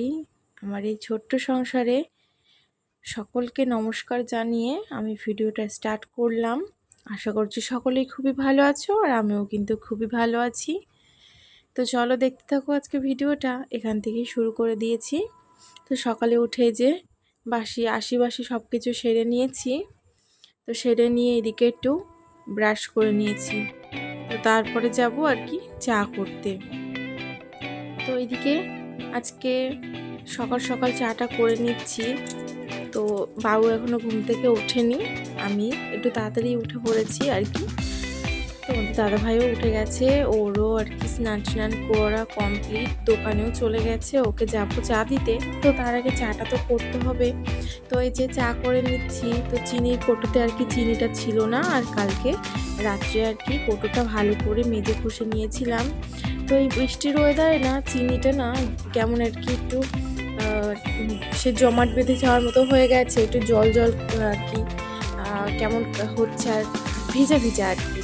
দেবী আমার এই ছোট্ট সংসারে সকলকে নমস্কার জানিয়ে আমি ভিডিওটা স্টার্ট করলাম। আশা করছি সকলেই খুবই ভালো আছো আর আমিও কিন্তু খুবই ভালো আছি। তো চলো দেখতে থাকো আজকে ভিডিওটা। এখান থেকেই শুরু করে দিয়েছি। তো সকালে উঠে যে বাসি আশি বাসি সব কিছু সেরে নিয়েছি। তো সেরে নিয়ে এদিকে একটু ব্রাশ করে নিয়েছি। তো তারপরে যাব আর কি চা করতে। তো এইদিকে আজকে সকাল সকাল চাটা করে নিচ্ছি। তো বাবু এখনও ঘুম থেকে ওঠেনি। আমি একটু তাড়াতাড়ি উঠে পড়েছি আর কি। তো দাদা ভাইও উঠে গেছে, ওরও আর কি স্নান স্নান করা কমপ্লিট দোকানেও চলে গেছে, ওকে যাব চা দিতে। তো তার আগে চাটা তো করতে হবে। তো এই যে চা করে নিচ্ছি, তো চিনির কোটোতে আর কি চিনিটা ছিল না, আর কালকে রাত্রে আর কি কোটোটা ভালো করে মেজে খুশে নিয়েছিলাম। তো এই বৃষ্টির ওয়েদারে না, চিনিটা না কেমন আর কি একটু সে জমাট বেঁধে যাওয়ার মতো হয়ে গেছে, একটু জল জল আর কি কেমন হচ্ছে আর ভিজা ভিজা আর কি।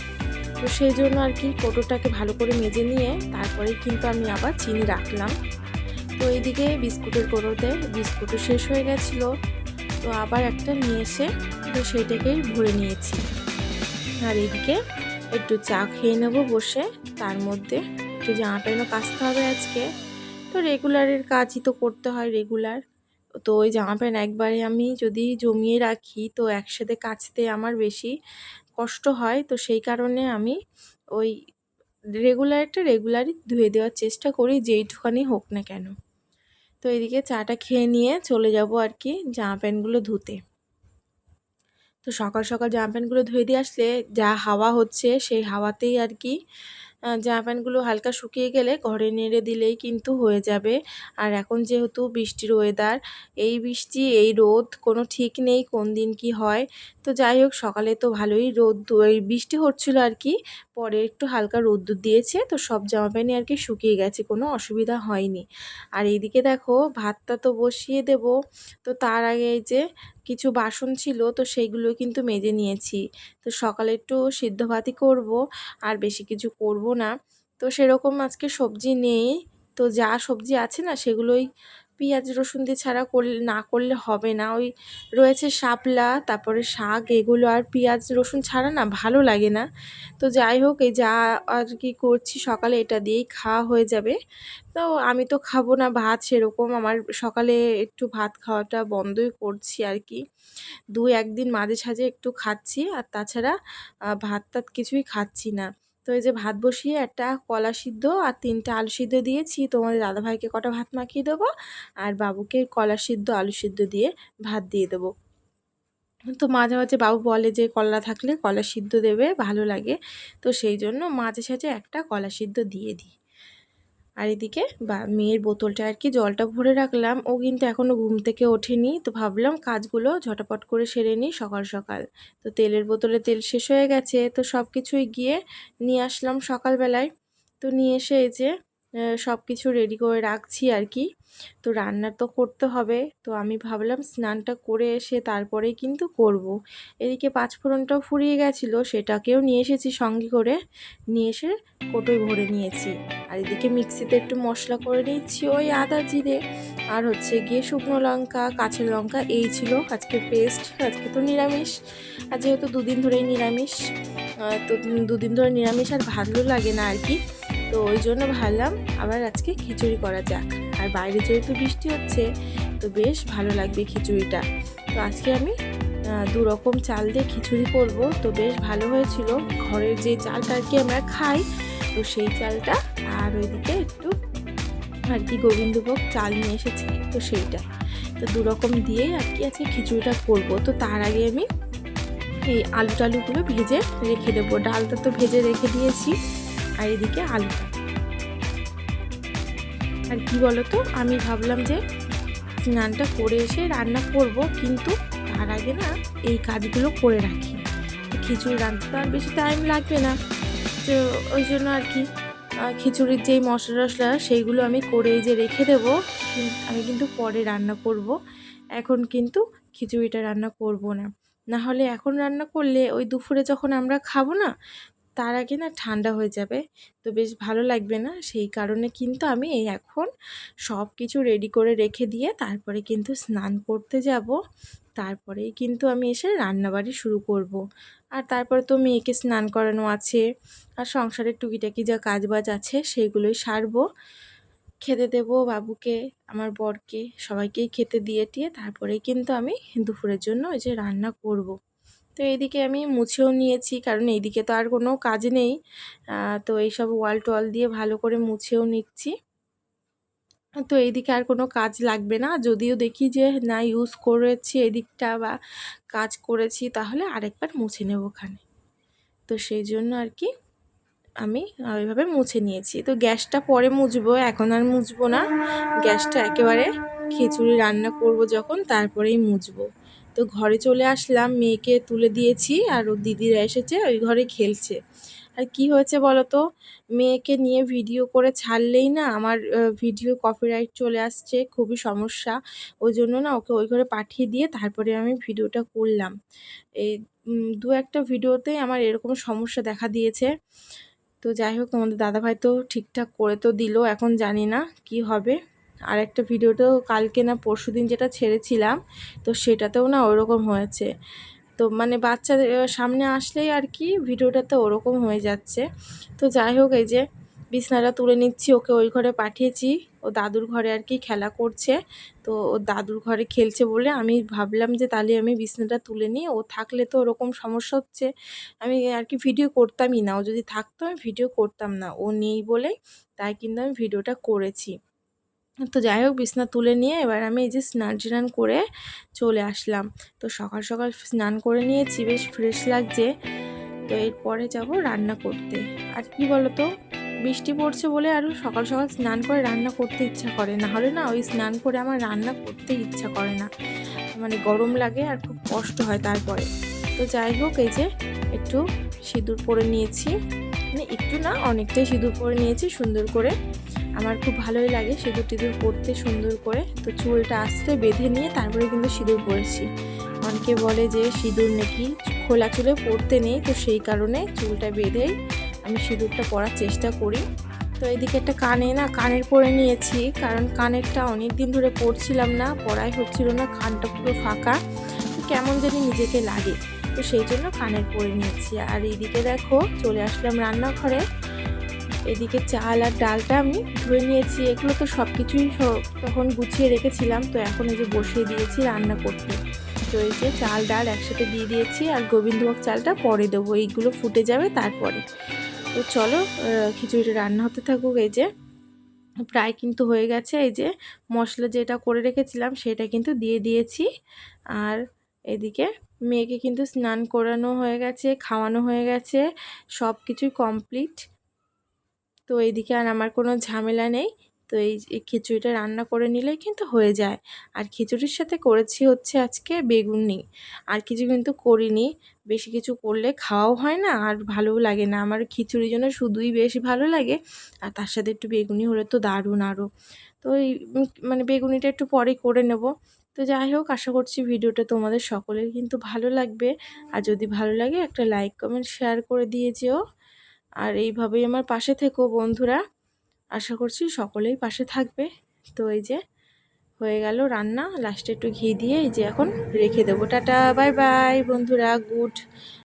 তো সেই জন্য আর কি কোটোটাকে ভালো করে মেজে নিয়ে তারপরে কিন্তু আমি আবার চিনি রাখলাম। তো এইদিকে বিস্কুটের কোটোতে বিস্কুটও শেষ হয়ে গেছিল, তো আবার একটা নিয়ে এসে তো সেইটাকেই ভরে নিয়েছি। আর এদিকে একটু চা খেয়ে নেব বসে, তার মধ্যে একটু জামা প্যান্টও কাচতে হবে আজকে। তো রেগুলারের কাজই তো করতে হয় রেগুলার তো ওই জামা প্যান্ট একবারে আমি যদি জমিয়ে রাখি, তো একসাথে কাচতে আমার বেশি কষ্ট হয়। তো সেই কারণে আমি ওই রেগুলার একটা রেগুলারই ধুয়ে দেওয়ার চেষ্টা করি, যেইটুখানি হোক না কেন। তো এদিকে চাটা খেয়ে নিয়ে চলে যাব আর কি জামা প্যান্টগুলো ধুতে। তো সকাল সকাল জামা প্যান্টগুলো ধুয়ে দিয়ে আসলে যা হাওয়া হচ্ছে, সেই হাওয়াতেই আর কি জামা প্যান্টগুলো হালকা শুকিয়ে গেলে ঘরে নেড়ে দিলেই কিন্তু হয়ে যাবে। আর এখন যেহেতু বৃষ্টির ওয়েদার এই বৃষ্টি, এই রোদ, কোনো ঠিক নেই কোন দিন কি হয়। তো যাই হোক, সকালে তো ভালোই রোদ বৃষ্টি হচ্ছিল আর কি, পরে একটু হালকা রোদ্দুর দিয়েছে, তো সব জামা প্যান্টই আর কি শুকিয়ে গেছে, কোনো অসুবিধা হয়নি। আর এইদিকে দেখো, ভাতটা তো বসিয়ে দেব, তো তার আগে এই যে কিছু বাসন ছিল, তো সেইগুলো কিন্তু মেজে নিয়েছি। তো সকালে একটু সিদ্ধ ভাতই করব, আর বেশি কিছু করব না। তো সেরকম আজকে সবজি নেই। তো যা সবজি আছে না, সেগুলোই পেঁয়াজ, রসুন দিয়ে ছাড়া করলে, না করলে হবে না। ওই রয়েছে শাপলা, তারপরে শাক, এগুলো আর পেঁয়াজ, রসুন ছাড়া না ভালো লাগে না। তো যাই হোক, এই যা আর কি করছি সকালে এটা দিয়েই খাওয়া হয়ে যাবে। তো আমি তো খাব না ভাত, সেরকম আমার সকালে একটু ভাত খাওয়াটা বন্ধই করছি আর কি। দু একদিন মাঝে সাঝে একটু খাচ্ছি, আর তাছাড়া ভাত টাত কিছুই খাচ্ছি না। তো এই যে ভাত বসিয়ে একটা কলা সিদ্ধ আর তিনটা আলু সিদ্ধ দিয়েছি। তোমাদের দাদাভাইকে কটা ভাত মাখিয়ে দেবো আর বাবুকে কলা সিদ্ধ, আলু সিদ্ধ দিয়ে ভাত দিয়ে দেবো। তো মাঝে মাঝে বাবু বলে যে কলা থাকলে কলা সিদ্ধ দেবে, ভালো লাগে। তো সেই জন্য মাঝে সাঝে একটা কলা সিদ্ধ দিয়ে দিই। আর এদিকে বা মেয়ের বোতলটা আর কি জলটা ভরে রাখলাম। ও কিন্তু এখনও ঘুম থেকে ওঠেনি। তো ভাবলাম কাজগুলো ঝটাপট করে সেরে নিই সকাল সকাল। তো তেলের বোতলে তেল শেষ হয়ে গেছে। তো সব কিছুই গিয়ে নিয়ে আসলাম সকালবেলায়। তো নিয়ে এসে এই যে সব কিছু রেডি করে রাখছি আর কি তো রান্না তো করতে হবে। তো আমি ভাবলাম স্নানটা করে এসে তারপরেই কিন্তু করব। এদিকে পাঁচফোড়নটাও ফুরিয়ে গেছিল, সেটাকেও নিয়ে এসেছি সঙ্গে করে। নিয়ে এসে কোটোয় ভরে নিয়েছি। আর এদিকে মিক্সিতে একটু মশলা করে নিচ্ছি ওই আদা জিরে। আর হচ্ছে গিয়ে শুকনো লঙ্কা কাঁচের লঙ্কা, এই ছিল আজকে পেস্ট আজকে তো নিরামিষ। আর যেহেতু দুদিন ধরেই নিরামিষ তো দুদিন ধরে নিরামিষ আর ভালো লাগে না আর কি তো ওই জন্য ভাবলাম আবার আজকে খিচুড়ি করা যাক। আর বাইরে যেহেতু বৃষ্টি হচ্ছে, তো বেশ ভালো লাগবে খিচুড়িটা। তো আজকে আমি দু রকম চাল দিয়ে খিচুড়ি করব। তো বেশ ভালো হয়েছিল। ঘরের যে চালটা আর কি আমরা খাই, তো সেই চালটা আর ওইদিকে একটু আর কি গোবিন্দভোগ চাল নিয়ে এসেছি, তো সেইটা। তো দু রকম দিয়েই আর কি আছে খিচুড়িটা করব। তো তার আগে আমি এই আলু টালুগুলো ভেজে রেখে দেবো। ডালটা তো ভেজে রেখে দিয়েছি। আর এদিকে আলুটা। আর কি বলতো, আমি ভাবলাম যে স্নানটা করে এসে রান্না করব, কিন্তু তার আগে না এই কাজগুলো করে রাখি। খিচুড়ি রাঁধতে তো আর বেশি টাইম লাগবে না। তো ওই জন্য আর কি খিচুড়ির যেই মশলা টশলা সেইগুলো আমি করে যে রেখে দেব। আমি কিন্তু পরে রান্না করব। এখন কিন্তু খিচুড়িটা রান্না করব না। না হলে এখন রান্না করলে ওই দুপুরে যখন আমরা খাব না তার আগে না ঠান্ডা হয়ে যাবে তো বেশ ভালো লাগবে না সেই কারণে কিন্তু আমি এই এখন সব কিছু রেডি করে রেখে দিয়ে তারপরে কিন্তু স্নান করতে যাব তারপরেই কিন্তু আমি এসে রান্নাবাড়ি শুরু করব। আর তারপরে তো মেয়েকে স্নান করানো আছে আর সংসারের টুকিটাকি যা কাজবাজ আছে সেইগুলোই সারবো খেতে দেব বাবুকে, আমার বরকে, সবাইকেই খেতে দিয়ে টিয়ে তারপরেই কিন্তু আমি দুপুরের জন্য ওই যে রান্না করব। তো এইদিকে আমি মুছেও নিয়েছি, কারণ এইদিকে তো আর কোনো কাজ নেই। তো এইসব ওয়াল টোয়াল দিয়ে ভালো করে মুছেও নিচ্ছি। তো এইদিকে আর কোনো কাজ লাগবে না। যদিও দেখি যে, না ইউজ করেছি এদিকটা বা কাজ করেছি, তাহলে আরেকবার মুছে নেব ওখানে। তো সেই জন্য আর কি আমি ওইভাবে মুছে নিয়েছি। তো গ্যাসটা পরে মুছবো, এখন আর মুছবো না। গ্যাসটা একেবারে খিচুড়ি রান্না করব যখন, তারপরেই মুছবো। তো ঘরে চলে আসলাম, মেয়েকে তুলে দিয়েছি আর ও দিদিরা এসেছে, ওই ঘরে খেলছে। আর কি হয়েছে বলো তো মেয়েকে নিয়ে ভিডিও করে ছাড়লেই না আমার ভিডিও কপিরাইট চলে আসছে, খুবই সমস্যা। ওই জন্য না ওকে ওই ঘরে পাঠিয়ে দিয়ে তারপরে আমি ভিডিওটা করলাম। এই দু একটা ভিডিওতেই আমার এরকম সমস্যা দেখা দিয়েছে। তো যাই হোক, তোমাদের দাদাভাই তো ঠিকঠাক করে তো দিল, এখন জানি না কি হবে। আর একটা ভিডিওতেও কালকে না পরশু দিন যেটা ছেড়েছিলাম, তো সেটাতেও না ওরকম হয়েছে। তো মানে বাচ্চা সামনে আসলেই আর কি ভিডিওটাতে ওরকম হয়ে যাচ্ছে। তো যাই হোক, এই যে বিছনাটা তুলে নিচ্ছি, ওকে ওই ঘরে পাঠিয়েছি। ও দাদুর ঘরে আর কি খেলা করছে, তো ও দাদুর ঘরে খেলছে বলে আমি ভাবলাম যে তাহলে আমি বিছনাটা তুলে নিই। ও থাকলে তো ওরকম সমস্যা হচ্ছে। আমি আর কি ভিডিও করতামই না। ও যদি থাকতো আমি ভিডিও করতাম না। ও নেই বলে তাই কিন্তু আমি ভিডিওটা করেছি। তো যাই হোক, বিছনা তুলে নিয়ে এবার আমি এই যে স্নান টান করে চলে আসলাম। তো সকাল সকাল স্নান করে নিয়েছি, বেশ ফ্রেশ লাগছে। তো এরপরে যাব রান্না করতে। আর কি বলো তো বৃষ্টি পড়ছে বলে আরও সকাল সকাল স্নান করে রান্না করতে ইচ্ছা করে। না হলে না, ওই স্নান করে আমার রান্না করতে ইচ্ছা করে না। মানে গরম লাগে আর খুব কষ্ট হয় তারপরে। তো যাই হোক, এই যে একটু সিঁদুর পরে নিয়েছি। মানে একটু না, অনেকটাই সিঁদুর পরে নিয়েছি সুন্দর করে। আমার খুব ভালোই লাগে সিঁদুর টিঁদুর পরতে সুন্দর করে। তো চুলটা আসতে বেঁধে নিয়ে তারপরে কিন্তু সিঁদুর পরেছি। অনেকে বলে যে সিঁদুর নাকি খোলা চুলে পরতে নেই, তো সেই কারণে চুলটা বেঁধেই আমি সিঁদুরটা পরার চেষ্টা করি। তো এদিকে একটা কানে না, কানের পরে নিয়েছি, কারণ কানেরটা অনেক দিন ধরে পরছিলাম না পড়াই হচ্ছিল না, কানটা পুরো ফাঁকা। কেমন জানি নিজেকে লাগে, তো সেই জন্য কানের পরে নিয়েছি। আর এইদিকে দেখো চলে আসলাম রান্নাঘরে। এদিকে চাল আর ডালটা আমি ধুয়ে নিয়েছি। এগুলো তো সব কিছুই তখন গুছিয়ে রেখেছিলাম, তো এখন এই যে বসিয়ে দিয়েছি রান্না করতে। তো এই যে চাল, ডাল একসাথে দিয়ে দিয়েছি আর গোবিন্দভোগ চালটা পরে দেবো, এইগুলো ফুটে যাবে তারপরে। তো চলো খিচুড়িটা রান্না হতে থাকুক এই যে। প্রায় কিন্তু হয়ে গেছে, এই যে মশলা যেটা করে রেখেছিলাম সেটা কিন্তু দিয়ে দিয়েছি। আর এদিকে মেয়েকে কিন্তু স্নান করানো হয়ে গেছে, খাওয়ানো হয়ে গেছে সব কিছুই কমপ্লিট তো এইদিকে আর আমার কোনো ঝামেলা নেই। তো এই খিচুড়িটা রান্না করে নিলেই কিন্তু হয়ে যায়। আর খিচুড়ির সাথে করেছি হচ্ছে আজকে বেগুনি আর কিছু কিন্তু করিনি। বেশি কিছু করলে খাওয়াও হয় না আর ভালোও লাগে না। আমার খিচুড়ির জন্য শুধুই বেশি ভালো লাগে। আর তার সাথে একটু বেগুনি হলে তো দারুণ আরও। তো এই মানে বেগুনিটা একটু পরে করে নেব। তো যাই হোক, আশা করছি ভিডিওটা তোমাদের সকলের কিন্তু ভালো লাগবে। আর যদি ভালো লাগে একটা লাইক, কমেন্ট, শেয়ার করে দিয়ে যেও। আর এইভাবেই আমার পাশে থেকো বন্ধুরা। আশা করছি সকলেই পাশে থাকবে। তো এই যে হয়ে গেল রান্না। লাস্টে একটু ঘি দিয়ে এই যে এখন রেখে দেবো। টাটা, বাই বাই বন্ধুরা, গুড।